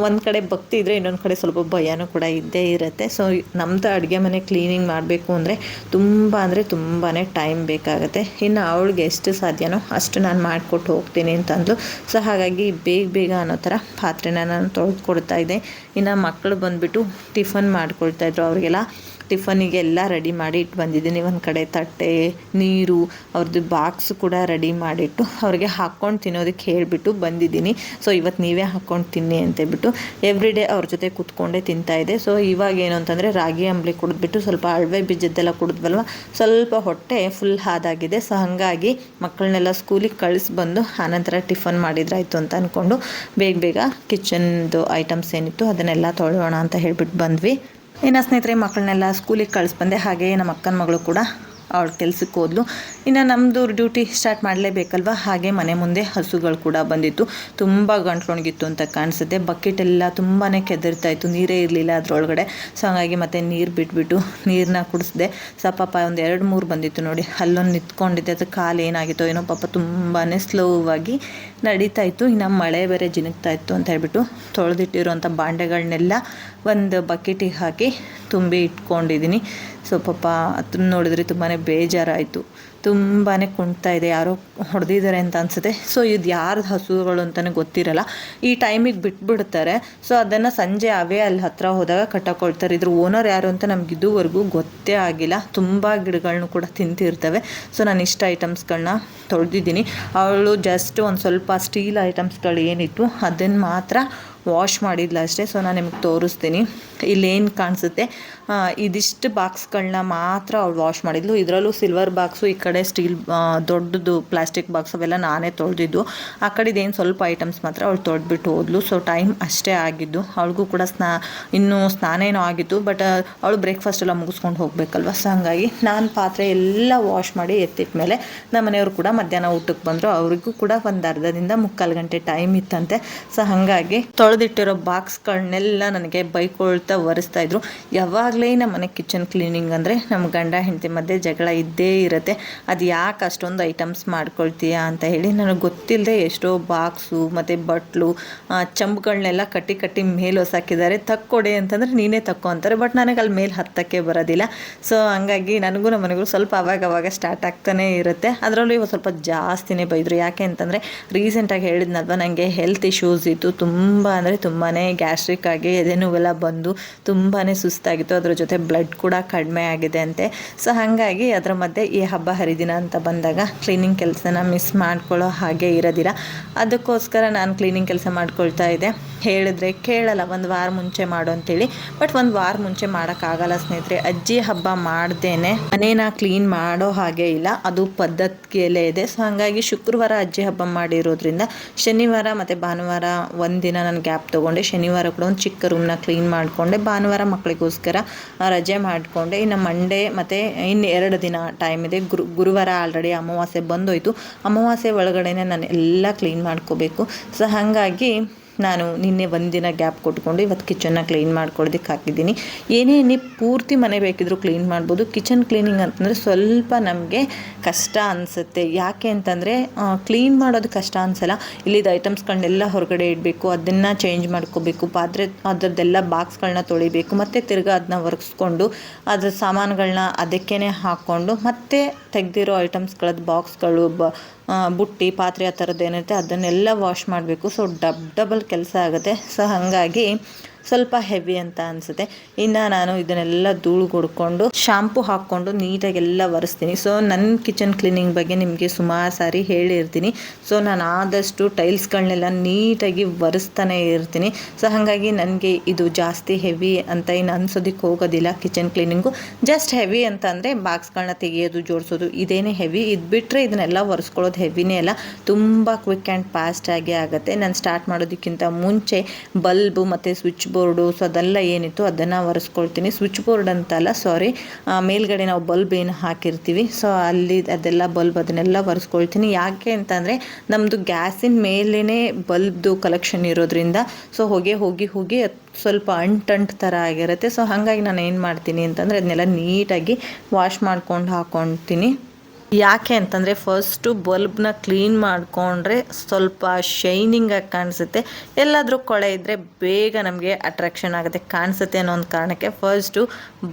ಒಂದು ಕಡೆ ಭಕ್ತಿ ಇದ್ದರೆ ಇನ್ನೊಂದು ಕಡೆ ಸ್ವಲ್ಪ ಭಯನೂ ಕೂಡ ಇದ್ದೇ ಇರುತ್ತೆ. ಸೊ ನಮ್ಮದು ಅಡುಗೆ ಮನೆ ಕ್ಲೀನಿಂಗ್ ಮಾಡಬೇಕು ಅಂದರೆ ತುಂಬ ಅಂದರೆ ತುಂಬಾ ಟೈಮ್ ಬೇಕಾಗುತ್ತೆ. ಇನ್ನು ಅವಳಿಗೆ ಎಷ್ಟು ಸಾಧ್ಯನೋ ಅಷ್ಟು ನಾನು ಮಾಡಿಕೊಟ್ಟು ಹೋಗ್ತೀನಿ ಅಂತಂದು ಸೊ ಹಾಗಾಗಿ ಬೇಗ ಬೇಗ ಅನ್ನೋ ಥರ ಪಾತ್ರೆನ ನಾನು ತೊಳೆದು ಕೊಡ್ತಾ ಇದ್ದೆ. ಇನ್ನು ಮಕ್ಕಳು ಬಂದುಬಿಟ್ಟು ಟಿಫನ್ ಮಾಡ್ಕೊಳ್ತಾಯಿದ್ರು ಅವರಿಗೆಲ್ಲ. ಟಿಫನಿಗೆ ಎಲ್ಲ ರೆಡಿ ಮಾಡಿ ಇಟ್ಟು ಬಂದಿದ್ದೀನಿ. ಒಂದು ಕಡೆ ತಟ್ಟೆ, ನೀರು ಅವ್ರದ್ದು ಬಾಕ್ಸ್ ಕೂಡ ರೆಡಿ ಮಾಡಿಟ್ಟು ಅವ್ರಿಗೆ ಹಾಕ್ಕೊಂಡು ತಿನ್ನೋದಕ್ಕೆ ಹೇಳಿಬಿಟ್ಟು ಬಂದಿದ್ದೀನಿ. ಸೊ ಇವತ್ತು ನೀವೇ ಹಾಕ್ಕೊಂಡು ತಿನ್ನಿ ಅಂತೇಳ್ಬಿಟ್ಟು ಎವ್ರಿ ಡೇ ಅವ್ರ ಜೊತೆ ಕೂತ್ಕೊಂಡೇ ಇದೆ ಸೊ ಇವಾಗ ಏನು ಅಂತಂದರೆ ರಾಗಿ ಅಂಬ್ಲಿ ಕುಡಿದ್ಬಿಟ್ಟು ಸ್ವಲ್ಪ ಅಳವೆ ಬೀಜದ್ದೆಲ್ಲ ಕುಡಿದ್ವಲ್ವ? ಸ್ವಲ್ಪ ಹೊಟ್ಟೆ ಫುಲ್ ಹಾದಾಗಿದೆ. ಸೊ ಹಾಗಾಗಿ ಮಕ್ಕಳನ್ನೆಲ್ಲ ಸ್ಕೂಲಿಗೆ ಕಳಿಸಿ ಬಂದು ಆನಂತರ ಟಿಫನ್ ಮಾಡಿದ್ರಾಯ್ತು ಅಂತ ಅಂದ್ಕೊಂಡು ಬೇಗ ಬೇಗ ಕಿಚನ್ದು ಐಟಮ್ಸ್ ಏನಿತ್ತು ಅದನ್ನೆಲ್ಲ ತೊಳೆಯೋಣ ಅಂತ ಹೇಳಿಬಿಟ್ಟು ಬಂದ್ವಿ. ಇನ್ನು ಸ್ನೇಹಿತರೆ, ಮಕ್ಕಳನ್ನೆಲ್ಲ ಸ್ಕೂಲಿಗೆ ಕಳಿಸ್ಬಂದೆ ಹಾಗೆ ನಮ್ಮ ಅಕ್ಕನ ಮಗಳು ಕೂಡ ಅವಳು ಕೆಲ್ಸಕ್ಕೆ ಹೋದ್ಲು. ಇನ್ನು ನಮ್ಮದು ಡ್ಯೂಟಿ ಸ್ಟಾರ್ಟ್ ಮಾಡಲೇಬೇಕಲ್ವ? ಹಾಗೆ ಮನೆ ಮುಂದೆ ಹಸುಗಳು ಕೂಡ ಬಂದಿತ್ತು. ತುಂಬ ಗಂಟ್ಲೊಣಗಿತ್ತು ಅಂತ ಕಾಣಿಸುತ್ತೆ. ಬಕೆಟ್ ಎಲ್ಲ ತುಂಬಾ ಕೆದರ್ತಾ ಇತ್ತು. ನೀರೇ ಇರಲಿಲ್ಲ ಅದರೊಳಗಡೆ. ಸೊ ಹಾಗಾಗಿ ಮತ್ತೆ ನೀರು ಬಿಟ್ಬಿಟ್ಟು ನೀರನ್ನ ಕುಡಿಸಿದೆ. ಸೊ ಪಾಪ ಒಂದು ಎರಡು ಮೂರು ಬಂದಿತ್ತು ನೋಡಿ. ಅಲ್ಲೊಂದು ನಿಂತ್ಕೊಂಡಿದ್ದೆ. ಅದು ಕಾಲು ಏನಾಗಿತ್ತೋ ಏನೋ ಪಾಪ ತುಂಬಾ ಸ್ಲೋವಾಗಿ ನಡೀತಾ ಇತ್ತು. ಇನ್ನು ಮಳೆ ಬೇರೆ ಜಿನುಗ್ತಾ ಇತ್ತು ಅಂತ ಹೇಳ್ಬಿಟ್ಟು ತೊಳೆದಿಟ್ಟಿರೋಂಥ ಬಾಂಡೆಗಳನ್ನೆಲ್ಲ ಒಂದು ಬಕೆಟಿಗೆ ಹಾಕಿ ತುಂಬಿ ಇಟ್ಕೊಂಡಿದ್ದೀನಿ. ಸೊ ಪಾಪ ಅದನ್ನ ನೋಡಿದ್ರೆ ತುಂಬಾ ಬೇಜಾರಾಯಿತು. ತುಂಬಾ ಕುಣ್ತಾ ಇದೆ. ಯಾರೋ ಹೊಡೆದಿದ್ದಾರೆ ಅಂತ ಅನಿಸುತ್ತೆ. ಸೊ ಇದು ಯಾರ್ದು ಹಸುಗಳು ಅಂತಲೇ ಗೊತ್ತಿರಲ್ಲ. ಈ ಟೈಮಿಗೆ ಬಿಟ್ಬಿಡ್ತಾರೆ. ಸೊ ಅದನ್ನು ಸಂಜೆ ಅವೇ ಅಲ್ಲಿ ಹತ್ರ ಹೋದಾಗ ಕಟ್ಟಕೊಳ್ತಾರೆ. ಇದ್ರ ಓನರ್ ಯಾರು ಅಂತ ನಮ್ಗೆ ಇದುವರೆಗೂ ಗೊತ್ತೇ ಆಗಿಲ್ಲ. ತುಂಬ ಗಿಡಗಳನ್ನು ಕೂಡ ತಿಂತಿರ್ತವೆ. ಸೊ ನಾನು ಇಷ್ಟ ಐಟಮ್ಸ್ಗಳನ್ನ ತೊಳೆದಿದ್ದೀನಿ. ಅವಳು ಜಸ್ಟ್ ಒಂದು ಸ್ವಲ್ಪ ಸ್ಟೀಲ್ ಐಟಮ್ಸ್ಗಳು ಏನಿತ್ತು ಅದನ್ನು ಮಾತ್ರ ವಾಶ್ ಮಾಡಿಲ್ಲ ಅಷ್ಟೇ ಸೊ ನಾನು ನಿಮಗೆ ತೋರಿಸ್ತೀನಿ. ಇಲ್ಲೇನು ಕಾಣಿಸುತ್ತೆ? ಇದಿಷ್ಟು ಬಾಕ್ಸ್ಗಳನ್ನ ಮಾತ್ರ ಅವ್ಳು ವಾಶ್ ಮಾಡಿದ್ಲು. ಇದರಲ್ಲೂ ಸಿಲ್ವರ್ ಬಾಕ್ಸು ಈ ಕಡೆ ಸ್ಟೀಲ್ ದೊಡ್ಡದು ಪ್ಲಾಸ್ಟಿಕ್ ಬಾಕ್ಸ್ ಅವೆಲ್ಲ ನಾನೇ ತೊಳೆದಿದ್ದು. ಆ ಕಡೆದೇನು ಸ್ವಲ್ಪ ಐಟಮ್ಸ್ ಮಾತ್ರ ಅವಳು ತೊಳೆದ್ಬಿಟ್ಟು ಹೋದ್ಲು. ಸೊ ಟೈಮ್ ಅಷ್ಟೇ ಆಗಿದ್ದು. ಅವಳಿಗೂ ಕೂಡ ಸ್ನಾ, ಇನ್ನೂ ಸ್ನಾನ ಆಗಿತ್ತು ಬಟ್ ಅವಳು ಬ್ರೇಕ್ಫಾಸ್ಟ್ ಎಲ್ಲ ಮುಗಿಸ್ಕೊಂಡು ಹೋಗಬೇಕಲ್ವ? ಸೊ ಹಾಗಾಗಿ ನಾನು ಪಾತ್ರೆ ಎಲ್ಲ ವಾಶ್ ಮಾಡಿ ಎತ್ತಿಟ್ಟ ಮೇಲೆ ನಮ್ಮ ಮನೆಯವರು ಕೂಡ ಮಧ್ಯಾಹ್ನ ಊಟಕ್ಕೆ ಬಂದರು. ಅವ್ರಿಗೂ ಕೂಡ ಒಂದು ಅರ್ಧದಿಂದ ಮುಕ್ಕಾಲು ಗಂಟೆ ಟೈಮ್ ಇತ್ತಂತೆ. ಸೊ ಹಾಗಾಗಿ ತೊಳೆದು ತೊಳೆದಿಟ್ಟಿರೋ ಬಾಕ್ಸ್ಗಳನ್ನೆಲ್ಲ ನನಗೆ ಬೈಕೊಳ್ತಾ ಒರೆಸ್ತಾ ಇದ್ರು. ಯಾವಾಗಲೇ ನಮ್ಮ ಮನೆ ಕಿಚನ್ ಕ್ಲೀನಿಂಗ್ ಅಂದರೆ ನಮ್ಮ ಗಂಡ ಹೆಂಡತಿ ಮಧ್ಯೆ ಜಗಳ ಇದ್ದೇ ಇರುತ್ತೆ. ಅದು ಯಾಕೆ ಅಷ್ಟೊಂದು ಐಟಮ್ಸ್ ಮಾಡ್ಕೊಳ್ತೀಯಾ ಅಂತ ಹೇಳಿ ನನಗೆ ಗೊತ್ತಿಲ್ಲದೆ ಎಷ್ಟೋ ಬಾಕ್ಸು ಮತ್ತು ಬಟ್ಲು ಚಂಪ್ಗಳನ್ನೆಲ್ಲ ಕಟ್ಟಿ ಕಟ್ಟಿ ಮೇಲೆ ಹೊಸಾಕಿದ್ದಾರೆ. ತಕ್ಕೊಡೆ ಅಂತಂದರೆ ನೀನೇ ತಕ್ಕೋ ಅಂತಾರೆ, ಬಟ್ ನನಗೆ ಅಲ್ಲಿ ಮೇಲೆ ಹತ್ತಕ್ಕೆ ಬರೋದಿಲ್ಲ. ಸೊ ಹಂಗಾಗಿ ನನಗೂ ನಮ್ಮ ಮನೆಗೂ ಸ್ವಲ್ಪ ಅವಾಗ ಅವಾಗ ಸ್ಟಾರ್ಟ್ ಆಗ್ತಾನೆ ಇರುತ್ತೆ. ಅದರಲ್ಲೂ ಇವಾಗ ಸ್ವಲ್ಪ ಜಾಸ್ತಿನೇ ಬೈದರು. ಯಾಕೆ ಅಂತಂದರೆ ರೀಸೆಂಟಾಗಿ ಹೇಳಿದ್ನಲ್ವ ನನಗೆ ಹೆಲ್ತ್ ಇಶ್ಯೂಸ್ ಇತ್ತು ತುಂಬ ಅಂದರೆ ತುಂಬಾ ಗ್ಯಾಸ್ಟ್ರಿಕ್ ಆಗಿ ಎದೆ ನೋವೆಲ್ಲ ಬಂದು ತುಂಬಾ ಸುಸ್ತಾಗಿತ್ತು. ಅದ್ರ ಜೊತೆ ಬ್ಲಡ್ ಕೂಡ ಕಡಿಮೆ ಆಗಿದೆ ಅಂತೆ. ಸೊ ಹಾಗಾಗಿ ಅದರ ಮಧ್ಯೆ ಈ ಹಬ್ಬ ಹರಿದಿನ ಅಂತ ಬಂದಾಗ ಕ್ಲೀನಿಂಗ್ ಕೆಲಸನ ಮಿಸ್ ಮಾಡ್ಕೊಳ್ಳೋ ಹಾಗೆ ಇರೋದಿಲ್ಲ ಅದಕ್ಕೋಸ್ಕರ ನಾನು ಕ್ಲೀನಿಂಗ್ ಕೆಲಸ ಮಾಡ್ಕೊಳ್ತಾ ಇದ್ದೆ. ಹೇಳಿದ್ರೆ ಕೇಳಲ್ಲ, ಒಂದು ವಾರ ಮುಂಚೆ ಮಾಡು ಅಂತೇಳಿ. ಬಟ್ ಒಂದು ವಾರ ಮುಂಚೆ ಮಾಡೋಕ್ಕಾಗಲ್ಲ ಸ್ನೇಹಿತರೆ. ಅಜ್ಜಿ ಹಬ್ಬ ಮಾಡ್ದೇನೆ. ಮನೇನ ಕ್ಲೀನ್ ಮಾಡೋ ಹಾಗೆ ಇಲ್ಲ. ಅದು ಪದ್ಧತಿಯಲ್ಲೇ ಇದೆ. ಸೊ ಹಾಗಾಗಿ ಶುಕ್ರವಾರ ಅಜ್ಜಿ ಹಬ್ಬ ಮಾಡಿರೋದ್ರಿಂದ ಶನಿವಾರ ಮತ್ತು ಭಾನುವಾರ ಒಂದಿನ ನಾನು ಗ್ಯಾಪ್ ತೊಗೊಂಡೆ. ಶನಿವಾರ ಕೂಡ ಒಂದು ಚಿಕ್ಕ ರೂಮ್ನ ಕ್ಲೀನ್ ಮಾಡಿಕೊಂಡೆ. ಭಾನುವಾರ ಮಕ್ಕಳಿಗೋಸ್ಕರ ರಜೆ ಮಾಡಿಕೊಂಡೆ. ಇನ್ನು ಮಂಡೇ ಮತ್ತು ಇನ್ನು ಎರಡು ದಿನ ಟೈಮ್ ಇದೆ. ಗುರು, ಗುರುವಾರ ಆಲ್ರೆಡಿ ಅಮಾವಾಸ್ಯೆ ಬಂದೋಯ್ತು. ಅಮಾವಾಸ್ಯೆ ಒಳಗಡೆನೆ ನಾನು ಎಲ್ಲ ಕ್ಲೀನ್ ಮಾಡ್ಕೋಬೇಕು. ಸೊ ಹಾಗಾಗಿ ನಾನು ನಿನ್ನೆ ಒಂದಿನ ಗ್ಯಾಪ್ ಕೊಟ್ಕೊಂಡು ಇವತ್ತು ಕಿಚನ್ನ ಕ್ಲೀನ್ ಮಾಡ್ಕೊಳ್ಳೋದಕ್ಕೆ ಹಾಕಿದ್ದೀನಿ. ಏನೇನೇ ಪೂರ್ತಿ ಮನೆ ಬೇಕಿದ್ರೂ ಕ್ಲೀನ್ ಮಾಡ್ಬೋದು. ಕಿಚನ್ ಕ್ಲೀನಿಂಗ್ ಅಂತಂದರೆ ಸ್ವಲ್ಪ ನಮಗೆ ಕಷ್ಟ ಅನಿಸುತ್ತೆ. ಯಾಕೆ ಅಂತಂದರೆ ಕ್ಲೀನ್ ಮಾಡೋದು ಕಷ್ಟ ಅನಿಸಲ್ಲ. ಇಲ್ಲಿದ್ದ ಐಟಮ್ಸ್ಗಳನ್ನೆಲ್ಲ ಹೊರಗಡೆ ಇಡಬೇಕು ಅದನ್ನು ಚೇಂಜ್ ಮಾಡ್ಕೋಬೇಕು, ಪಾತ್ರೆ, ಅದರದ್ದೆಲ್ಲ ಬಾಕ್ಸ್ಗಳನ್ನ ತೊಳಿಬೇಕು, ಮತ್ತು ತಿರ್ಗಾ ಅದನ್ನ ಒರೆಸ್ಕೊಂಡು ಅದರ ಸಾಮಾನುಗಳನ್ನ ಅದಕ್ಕೇ ಹಾಕ್ಕೊಂಡು ಮತ್ತೆ ತೆಗೆದಿರೋ ಐಟಮ್ಸ್ಗಳದ್ದು ಬಾಕ್ಸ್ಗಳು ಬ ಬುಟ್ಟಿ, ಪಾತ್ರೆ ಆ ಥರದ್ದು ಏನಿರುತ್ತೆ ಅದನ್ನೆಲ್ಲ ವಾಶ್ ಮಾಡಬೇಕು. ಸೊ ಡಬ್ ಡಬಲ್ ಕೆಲಸ ಆಗುತ್ತೆ. ಸೊ ಹಾಗಾಗಿ ಸ್ವಲ್ಪ ಹೆವಿ ಅಂತ ಅನಿಸುತ್ತೆ. ಇನ್ನು ನಾನು ಇದನ್ನೆಲ್ಲ ಧೂಳು ಕೊಡ್ಕೊಂಡು ಶಾಂಪು ಹಾಕ್ಕೊಂಡು ನೀಟಾಗಿ ಎಲ್ಲ ಒರೆಸ್ತೀನಿ. ಸೊ ನನ್ನ ಕಿಚನ್ ಕ್ಲೀನಿಂಗ್ ಬಗ್ಗೆ ನಿಮಗೆ ಸುಮಾರು ಸಾರಿ ಹೇಳಿರ್ತೀನಿ. ಸೊ ನಾನು ಆದಷ್ಟು ಟೈಲ್ಸ್ಗಳನ್ನೆಲ್ಲ ನೀಟಾಗಿ ಒರೆಸ್ತಾನೆ ಇರ್ತೀನಿ. ಸೊ ಹಾಗಾಗಿ ನನಗೆ ಇದು ಜಾಸ್ತಿ ಹೆವಿ ಅಂತ ಏನು ಅನ್ಸೋದಕ್ಕೆ ಹೋಗೋದಿಲ್ಲ ಕಿಚನ್ ಕ್ಲೀನಿಂಗು ಜಸ್ಟ್ ಹೆವಿ ಅಂತ ಅಂದರೆ ಬಾಕ್ಸ್ಗಳನ್ನ ತೆಗೆಯೋದು, ಜೋಡಿಸೋದು, ಇದೇನೇ ಹೆವಿ ಇದು ಬಿಟ್ಟರೆ ಇದನ್ನೆಲ್ಲ ಒರೆಸ್ಕೊಳ್ಳೋದು ಹೆವಿನೇ ಅಲ್ಲ. ತುಂಬ ಕ್ವಿಕ್ ಆ್ಯಂಡ್ ಫಾಸ್ಟ್ ಆಗಿ ಆಗುತ್ತೆ. ನಾನು ಸ್ಟಾರ್ಟ್ ಮಾಡೋದಕ್ಕಿಂತ ಮುಂಚೆ ಬಲ್ಬು ಮತ್ತು ಸ್ವಿಚ್ ಬೋರ್ಡು ಸೊ ಅದೆಲ್ಲ ಏನಿತ್ತು ಅದನ್ನು ಒರೆಸ್ಕೊಳ್ತೀನಿ. ಸ್ವಿಚ್ ಬೋರ್ಡ್ ಅಂತಲ್ಲ, ಸಾರಿ. ಮೇಲ್ಗಡೆ ನಾವು ಬಲ್ಬ್ ಏನು ಹಾಕಿರ್ತೀವಿ, ಸೊ ಅಲ್ಲಿ ಅದೆಲ್ಲ ಬಲ್ಬ್ ಅದನ್ನೆಲ್ಲ ಒರೆಸ್ಕೊಳ್ತೀನಿ. ಯಾಕೆ ಅಂತಂದರೆ ನಮ್ಮದು ಗ್ಯಾಸಿನ ಮೇಲೇ ಬಲ್ಬ್ದು ಕಲೆಕ್ಷನ್ ಇರೋದ್ರಿಂದ, ಸೊ ಹೊಗೆ ಹೋಗಿ ಹೋಗಿ ಸ್ವಲ್ಪ ಅಂಟಂಟ್ ಥರ ಆಗಿರುತ್ತೆ. ಸೊ ಹಾಗಾಗಿ ನಾನು ಏನು ಮಾಡ್ತೀನಿ ಅಂತಂದರೆ, ಅದನ್ನೆಲ್ಲ ನೀಟಾಗಿ ವಾಶ್ ಮಾಡ್ಕೊಂಡು ಹಾಕ್ಕೊಳ್ತೀನಿ ಯಾಕೆ ಅಂತಂದರೆ ಫಸ್ಟು ಬಲ್ಬ್ನ ಕ್ಲೀನ್ ಮಾಡಿಕೊಂಡ್ರೆ ಸ್ವಲ್ಪ ಶೈನಿಂಗಾಗಿ ಕಾಣಿಸುತ್ತೆ. ಎಲ್ಲಾದರೂ ಕೊಳೆ ಇದ್ದರೆ ಬೇಗ ನಮಗೆ ಅಟ್ರಾಕ್ಷನ್ ಆಗುತ್ತೆ, ಕಾಣಿಸುತ್ತೆ ಅನ್ನೋ ಒಂದು ಕಾರಣಕ್ಕೆ ಫಸ್ಟು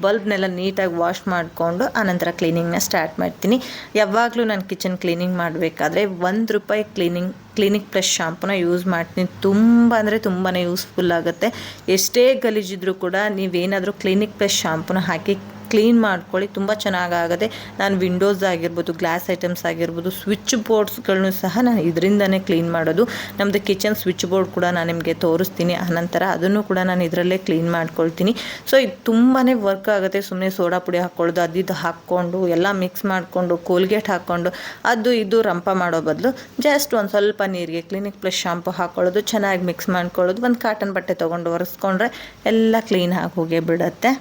ಬಲ್ಬ್ನೆಲ್ಲ ನೀಟಾಗಿ ವಾಶ್ ಮಾಡಿಕೊಂಡು ಆನಂತರ ಕ್ಲೀನಿಂಗ್ನ ಸ್ಟಾರ್ಟ್ ಮಾಡ್ತೀನಿ. ಯಾವಾಗಲೂ ನಾನು ಕಿಚನ್ ಕ್ಲೀನಿಂಗ್ ಮಾಡಬೇಕಾದ್ರೆ ಒಂದು ರೂಪಾಯಿ ಕ್ಲೀನಿಂಗ್ ಕ್ಲಿನಿಕ್ ಪ್ಲಸ್ ಶಾಂಪೂನ ಯೂಸ್ ಮಾಡ್ತೀನಿ. ತುಂಬ ಅಂದರೆ ತುಂಬಾ ಯೂಸ್ಫುಲ್ ಆಗುತ್ತೆ. ಎಷ್ಟೇ ಗಲೀಜಿದ್ರೂ ಕೂಡ ನೀವೇನಾದರೂ ಕ್ಲಿನಿಕ್ ಪ್ಲಸ್ ಶಾಂಪೂನ ಹಾಕಿ ಕ್ಲೀನ್ ಮಾಡ್ಕೊಳ್ಳಿ, ತುಂಬ ಚೆನ್ನಾಗಾಗದೆ ನಾನು ವಿಂಡೋಸ್ ಆಗಿರ್ಬೋದು ಗ್ಲಾಸ್ ಐಟಮ್ಸ್ ಆಗಿರ್ಬೋದು ಸ್ವಿಚ್ ಬೋರ್ಡ್ಸ್ಗಳನ್ನು ಸಹ ನಾನು ಇದರಿಂದನೇ ಕ್ಲೀನ್ ಮಾಡೋದು. ನಮ್ಮದು ಕಿಚನ್ ಸ್ವಿಚ್ ಬೋರ್ಡ್ ಕೂಡ ನಾನು ನಿಮಗೆ ತೋರಿಸ್ತೀನಿ ಆನಂತರ ಅದನ್ನು ಕೂಡ ನಾನು ಇದರಲ್ಲೇ ಕ್ಲೀನ್ ಮಾಡ್ಕೊಳ್ತೀನಿ. ಸೊ ಇದು ತುಂಬಾ ವರ್ಕ್ ಆಗುತ್ತೆ ಸುಮ್ಮನೆ ಸೋಡಾ ಪುಡಿ ಹಾಕ್ಕೊಳ್ಳೋದು ಅದು ಇದು ಹಾಕ್ಕೊಂಡು, ಎಲ್ಲ ಮಿಕ್ಸ್ ಮಾಡಿಕೊಂಡು ಕೋಲ್ಗೇಟ್ ಹಾಕ್ಕೊಂಡು, ಅದು ಇದು ರಂಪ ಮಾಡೋ ಬದಲು ಜಸ್ಟ್ ಒಂದು ಸ್ವಲ್ಪ ನೀರಿಗೆ ಕ್ಲಿನಿಕ್ ಪ್ಲಸ್ ಶಾಂಪು ಹಾಕ್ಕೊಳ್ಳೋದು ಚೆನ್ನಾಗಿ ಮಿಕ್ಸ್ ಮಾಡ್ಕೊಳ್ಳೋದು, ಒಂದು ಕಾಟನ್ ಬಟ್ಟೆ ತೊಗೊಂಡು ಒರೆಸ್ಕೊಂಡ್ರೆ ಎಲ್ಲ ಕ್ಲೀನ್ ಆಗಿ ಹೋಗೇ ಬಿಡುತ್ತೆ.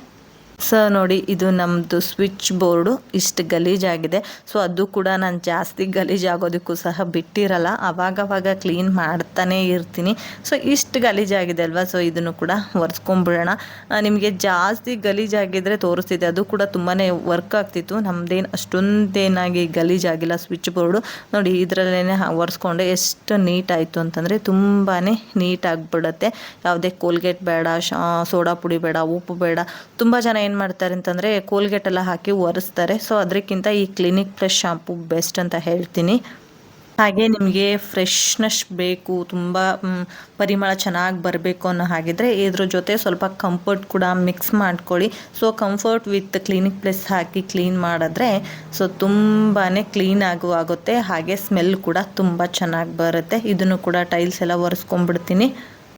ಸೊ ನೋಡಿ, ಇದು ನಮ್ಮದು ಸ್ವಿಚ್ ಬೋರ್ಡು ಇಷ್ಟು ಗಲೀಜಾಗಿದೆ ಸೊ ಅದು ಕೂಡ ನಾನು ಜಾಸ್ತಿ ಗಲೀಜಾಗೋದಕ್ಕೂ ಸಹ ಬಿಟ್ಟಿರಲ್ಲ. ಅವಾಗವಾಗ ಕ್ಲೀನ್ ಮಾಡ್ತಾನೇ ಇರ್ತೀನಿ. ಸೊ ಇಷ್ಟು ಗಲೀಜಾಗಿದೆ ಅಲ್ವಾ? ಸೊ ಇದನ್ನು ಕೂಡ ಒರೆಸ್ಕೊಂಬಿಡೋಣ. ನಿಮಗೆ ಜಾಸ್ತಿ ಗಲೀಜಾಗಿದ್ದರೆ ತೋರಿಸ್ತಿದೆ. ಅದು ಕೂಡ ತುಂಬಾ ವರ್ಕ್ ಆಗ್ತಿತ್ತು. ನಮ್ಮದೇನು ಅಷ್ಟೊಂದೇನಾಗಿ ಗಲೀಜಾಗಿಲ್ಲ ಸ್ವಿಚ್ ಬೋರ್ಡು ನೋಡಿ ಇದರಲ್ಲೇ ಒರೆಸ್ಕೊಂಡೆ ಎಷ್ಟು ನೀಟ್ ಆಯಿತು ಅಂತಂದರೆ ತುಂಬಾ ನೀಟ್ ಆಗಿಬಿಡುತ್ತೆ. ಯಾವುದೇ ಕೋಲ್ಗೇಟ್ ಬೇಡ ಸೋಡಾ ಪುಡಿ ಬೇಡ, ಉಪ್ಪು ಬೇಡ. ತುಂಬ ಜನ ಏನು ಮಾಡ್ತಾರೆ ಅಂತಂದರೆ ಕೋಲ್ಗೇಟ್ ಎಲ್ಲ ಹಾಕಿ ಒರೆಸ್ತಾರೆ. ಸೊ ಅದಕ್ಕಿಂತ ಈ ಕ್ಲಿನಿಕ್ ಪ್ಲಸ್ ಶಾಂಪು ಬೆಸ್ಟ್ ಅಂತ ಹೇಳ್ತೀನಿ. ಹಾಗೆ ನಿಮಗೆ ಫ್ರೆಶ್ನೆಸ್ ಬೇಕು, ತುಂಬ ಪರಿಮಳ ಚೆನ್ನಾಗಿ ಬರಬೇಕು ಅನ್ನೋ ಹಾಗಿದ್ರೆ ಇದ್ರ ಜೊತೆ ಸ್ವಲ್ಪ ಕಂಫರ್ಟ್ ಕೂಡ ಮಿಕ್ಸ್ ಮಾಡ್ಕೊಳ್ಳಿ. So Comfort with Clinic Plus hockey clean ಮಾಡಿದ್ರೆ ಸೊ ತುಂಬಾ ಕ್ಲೀನ್ ಆಗು ಆಗುತ್ತೆ. ಹಾಗೆ ಸ್ಮೆಲ್ ಕೂಡ ತುಂಬ ಚೆನ್ನಾಗಿ ಬರುತ್ತೆ. ಇದನ್ನು ಕೂಡ ಟೈಲ್ಸ್ ಎಲ್ಲ ಒರೆಸ್ಕೊಂಡ್ಬಿಡ್ತೀನಿ.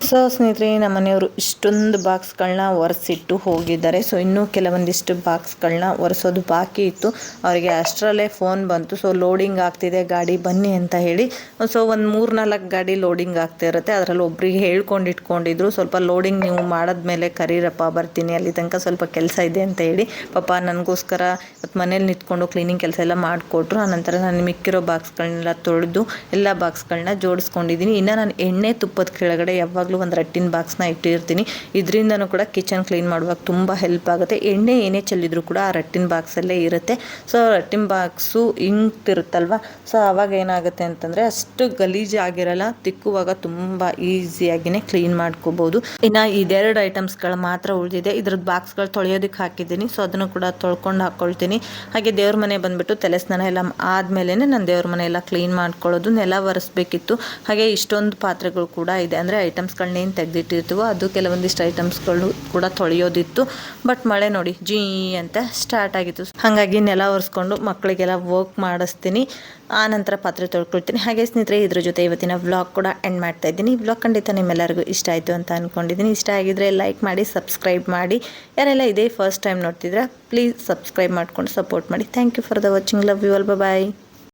ಸೊ ಸ್ನೇಹಿತರೆ ನಮ್ಮ ಮನೆಯವರು ಇಷ್ಟೊಂದು ಬಾಕ್ಸ್ಗಳನ್ನ ಒರೆಸಿಟ್ಟು ಹೋಗಿದ್ದಾರೆ. ಸೊ, ಇನ್ನೂ ಕೆಲವೊಂದಿಷ್ಟು ಬಾಕ್ಸ್ಗಳನ್ನ ಒರೆಸೋದು ಬಾಕಿ ಇತ್ತು. ಅವರಿಗೆ ಅಷ್ಟರಲ್ಲೇ ಫೋನ್ ಬಂತು. ಸೊ, ಲೋಡಿಂಗ್ ಆಗ್ತಿದೆ, ಗಾಡಿ ಬನ್ನಿ ಅಂತ ಹೇಳಿ. ಸೊ, ಒಂದು ಮೂರು ನಾಲ್ಕು ಗಾಡಿ ಲೋಡಿಂಗ್ ಆಗ್ತಾ ಇರುತ್ತೆ. ಅದರಲ್ಲಿ ಒಬ್ರಿಗೆ ಹೇಳ್ಕೊಂಡು ಇಟ್ಕೊಂಡಿದ್ರು. ಸ್ವಲ್ಪ ಲೋಡಿಂಗ್ ನೀವು ಮಾಡಿದ್ಮೇಲೆ ಕರೀರಪ್ಪ, ಬರ್ತೀನಿ. ಅಲ್ಲಿ ತನಕ ಸ್ವಲ್ಪ ಕೆಲಸ ಇದೆ ಅಂತ ಹೇಳಿ. ಪಾಪ ನನಗೋಸ್ಕರ ಇವತ್ತು ಮನೇಲಿ ನಿಂತ್ಕೊಂಡು ಕ್ಲೀನಿಂಗ್ ಕೆಲಸ ಎಲ್ಲ ಮಾಡಿಕೊಟ್ರು. ಆನಂತರ ನಾನು ಮಿಕ್ಕಿರೋ ಬಾಕ್ಸ್ಗಳನ್ನೆಲ್ಲ ತೊಳೆದು, ಎಲ್ಲ ಬಾಕ್ಸ್ಗಳನ್ನ ಜೋಡಿಸ್ಕೊಂಡಿದ್ದೀನಿ. ಇನ್ನು ನಾನು ಎಣ್ಣೆ ತುಪ್ಪದ ಕೆಳಗಡೆ ಯಾವಾಗಲೂ ಯಾವಾಗಲೂ ಒಂದು ರಟ್ಟಿನ ಬಾಕ್ಸ್ನ ಇಟ್ಟಿರ್ತೀನಿ. ಇದರಿಂದನೂ ಕೂಡ ಕಿಚನ್ ಕ್ಲೀನ್ ಮಾಡುವಾಗ ತುಂಬ ಹೆಲ್ಪ್ ಆಗುತ್ತೆ. ಎಣ್ಣೆ ಏನೇ ಚೆಲ್ಲಿದ್ರು ಕೂಡ ಆ ರಟ್ಟಿನ ಬಾಕ್ಸಲ್ಲೇ ಇರುತ್ತೆ. ಸೊ ರಟ್ಟಿನ ಬಾಕ್ಸು ಇಂಕ್ತಿರುತ್ತಲ್ವ ಸೊ ಆವಾಗ ಏನಾಗುತ್ತೆ ಅಂತಂದರೆ ಅಷ್ಟು ಗಲೀಜು ಆಗಿರಲ್ಲ, ತಿಕ್ಕುವಾಗ ತುಂಬ ಈಸಿಯಾಗಿನೇ ಕ್ಲೀನ್ ಮಾಡ್ಕೋಬೋದು. ಇನ್ನು ಇದೆರಡು ಐಟಮ್ಸ್ಗಳು ಮಾತ್ರ ಉಳಿದಿದೆ. ಇದ್ರದ್ದು ಬಾಕ್ಸ್ಗಳು ತೊಳೆಯೋದಕ್ಕೆ ಹಾಕಿದ್ದೀನಿ. ಸೊ ಅದನ್ನು ಕೂಡ ತೊಳ್ಕೊಂಡು ಹಾಕ್ಕೊಳ್ತೀನಿ ಹಾಗೆ ದೇವ್ರ ಮನೆ ಬಂದುಬಿಟ್ಟು ತಲೆ ಸ್ನಾನ ಎಲ್ಲ ಆದಮೇಲೆ ನಾನು ದೇವ್ರ ಮನೆ ಎಲ್ಲ ಕ್ಲೀನ್ ಮಾಡ್ಕೊಳ್ಳೋದು ನೆಲ ಒರೆಸ್ಬೇಕಿತ್ತು. ಹಾಗೆ ಇಷ್ಟೊಂದು ಪಾತ್ರೆಗಳು ಕೂಡ ಇದೆ. ಅಂದರೆ ಐಟಮ್ಸ್ಗಳನ್ನೇನು ತೆಗೆದಿಟ್ಟಿರ್ತೀವೋ ಅದು ಕೆಲವೊಂದಿಷ್ಟು ಐಟಮ್ಸ್ಗಳು ಕೂಡ ತೊಳೆಯೋದಿತ್ತು. ಬಟ್ ಮಳೆ ನೋಡಿ, ಜೀ ಅಂತ ಸ್ಟಾರ್ಟ್ ಆಗಿತ್ತು. ಹಾಗಾಗಿ ನೆಲ ಒರೆಸ್ಕೊಂಡು ಮಕ್ಕಳಿಗೆಲ್ಲ ವರ್ಕ್ ಮಾಡಿಸ್ತೀನಿ. ಆ ನಂತರ ಪಾತ್ರೆ ತೊಳ್ಕೊಳ್ತೀನಿ. ಹಾಗೆ ಸ್ನೇಹಿತರೆ, ಇದ್ರ ಜೊತೆ ಇವತ್ತಿನ ವ್ಲಾಗ್ ಕೂಡ ಎಂಡ್ ಮಾಡ್ತಾ ಇದ್ದೀನಿ. ವ್ಲಾಗ್ ಖಂಡಿತ ನಿಮ್ಮೆಲ್ಲರಿಗೂ ಇಷ್ಟ ಆಯಿತು ಅಂತ ಅಂದ್ಕೊಂಡಿದ್ದೀನಿ ಇಷ್ಟ ಆಗಿದ್ರೆ ಲೈಕ್ ಮಾಡಿ ಸಬ್ಸ್ಕ್ರೈಬ್ ಮಾಡಿ. ಯಾರೆಲ್ಲ ಇದೇ ಫಸ್ಟ್ ಟೈಮ್ ನೋಡ್ತಿದ್ರೆ ಪ್ಲೀಸ್ ಸಬ್ಸ್ಕ್ರೈಬ್ ಮಾಡ್ಕೊಂಡು ಸಪೋರ್ಟ್ ಮಾಡಿ. Thank you for the watching love you all bye